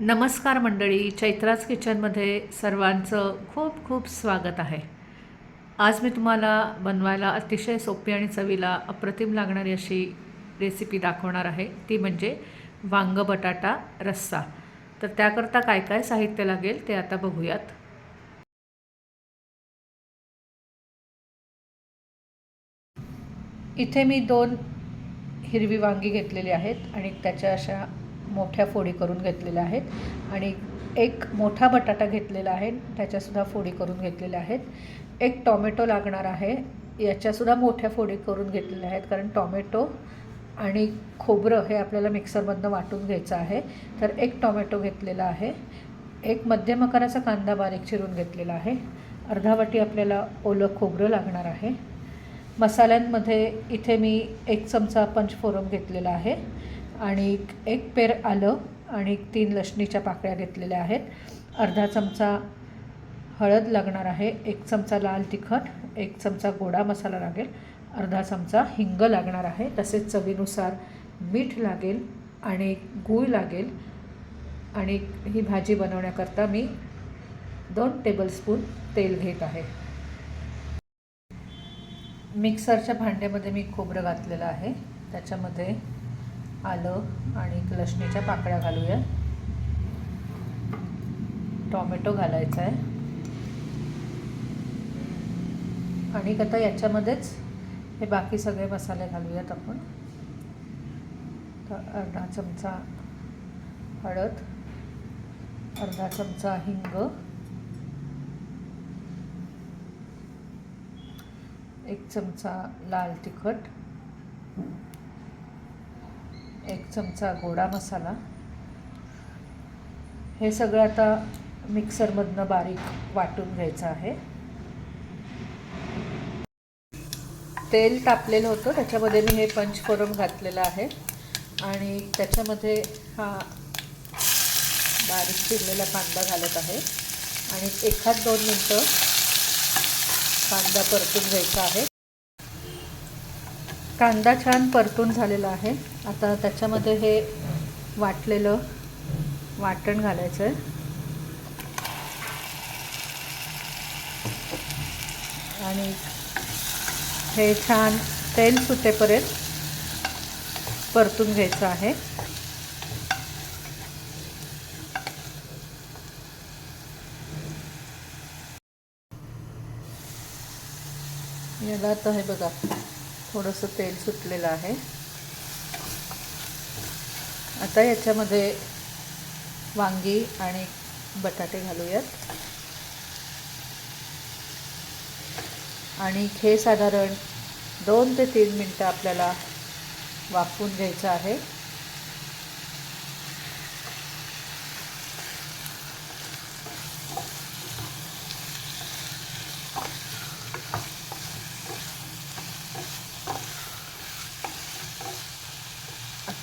नमस्कार मंडळी चैत्राज किचनमध्ये सर्वांचं खूप खूप स्वागत आहे. आज मी तुम्हाला बनवायला अतिशय सोपी आणि चवीला अप्रतिम लागणारी अशी रेसिपी दाखवणार आहे. ती म्हणजे वांग बटाटा रस्सा. तर त्याकरता काय काय साहित्य लागेल ते आता बघूयात. इथे मी दोन हिरवी वांगी घेतलेली आहेत आणि त्याच्या अशा मोठ्या फोडी करून घेतलेल्या आहेत. आणि एक मोठा बटाटा घेतलेला आहे त्याच्यासुद्धा फोडी करून घेतलेल्या आहेत. एक टॉमॅटो लागणार आहे याच्यासुद्धा मोठ्या फोडी करून घेतलेल्या आहेत कारण टॉमॅटो आणि खोबरं हे आपल्याला मिक्सरमधनं वाटून घ्यायचं आहे. तर एक टॉमॅटो घेतलेला आहे. एक मध्यम आकाराचा कांदा बारीक चिरून घेतलेला आहे. अर्धा वाटी आपल्याला ओलं खोबरं लागणार आहे. मसाल्यांमध्ये इथे मी एक चमचा पंचफोरम घेतलेला आहे. आणि एक पेर आलं आणि तीन लसणीच्या पाकळ्या घेतलेल्या आहेत. अर्धा चमचा हळद लागणार आहे एक चमचा लाल तिखट एक चमचा गोडा मसाला लागेल अर्धा चमचा हिंग लागणार आहे. तसेच चवीनुसार मीठ लागेल आणि गूळ लागेल आणि ही भाजी बनवण्याकरता मी दोन टेबलस्पून तेल घेत आहे. मिक्सरच्या भांड्यामध्ये मी खोबरं घातलेलं आहे. त्याच्यामध्ये आलं आणि लसणीच्या पाकळ्या घालूया. टॉमॅटो घालायचा आहे. आणि आता याच्यामध्येच हे बाकी सगळे मसाले घालूयात आपण. तर अर्धा चमचा हळद अर्धा चमचा हिंग एक चमचा लाल तिखट चमचा गोडा मसाला. हे सगळं आता मिक्सरमधनं बारीक वाटून घ्यायचं आहे. तेल तापलेलं होतं त्याच्यामध्ये मी हे पंचफोरम घातलेलं आहे. आणि त्याच्यामध्ये हा बारीक चिरलेला कांदा घालत आहे. आणि एखाद दोन मिनटं कांदा परतून घ्यायचा आहे. कांदा छान परतून झालेला आहे. आता त्याच्यामध्ये हे वाटलेलं वाटण घालायचं आहे आणि हे छान तेल सुटेपर्यंत परतून घ्यायचं आहे. याला आता हे बघा. थोडंसं तेल सुटलेलं आहे. आता याच्यामध्ये वांगी आणि बटाटे घालूयात. आणि हे साधारण दोन ते तीन मिनटं आपल्याला वाफवून घ्यायचं आहे.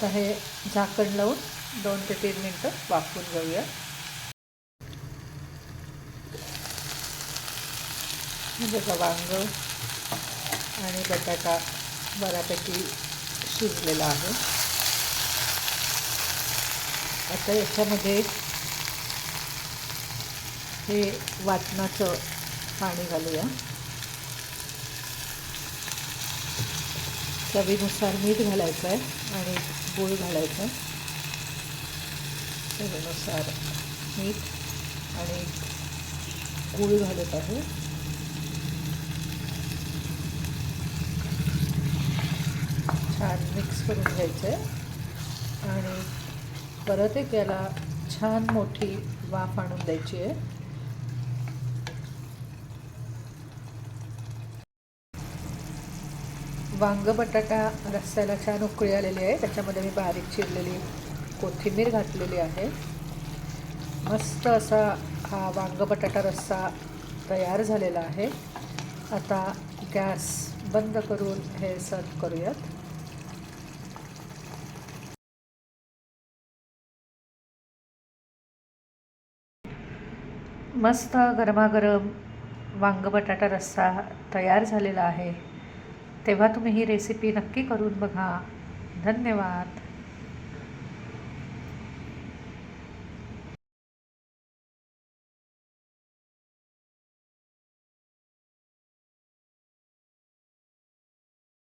आता हे झाकण लावून दोन ते तीन मिनटं वाफवून घेऊया. बघा वांग आणि बटाटा बऱ्यापैकी शिजलेला आहे. आता याच्यामध्ये हे वाटणाचं पाणी घालूया. चवीनुसार मीठ घालायचं आहे आणि गूळ घालायचं आहे चवीनुसार मीठ आणि गूळ घालत आहे. छान मिक्स करून घ्यायचं आहे आणि परत एक याला छान मोठी वाफ आणून द्यायची आहे वांग बटाटा रस्त्याला छान उकळी आलेली आहे. त्याच्यामध्ये मी बारीक चिरलेली कोथिंबीर घातलेली आहे. मस्त असा हा वांग बटाटा रस्सा तयार झालेला आहे. आता गॅस बंद करून हे सर्व करूयात. मस्त गरमागरम वांग बटाटा रस्सा तयार झालेला आहे. तेव्हा तुम्ही ही रेसिपी नक्की करून बघा. धन्यवाद.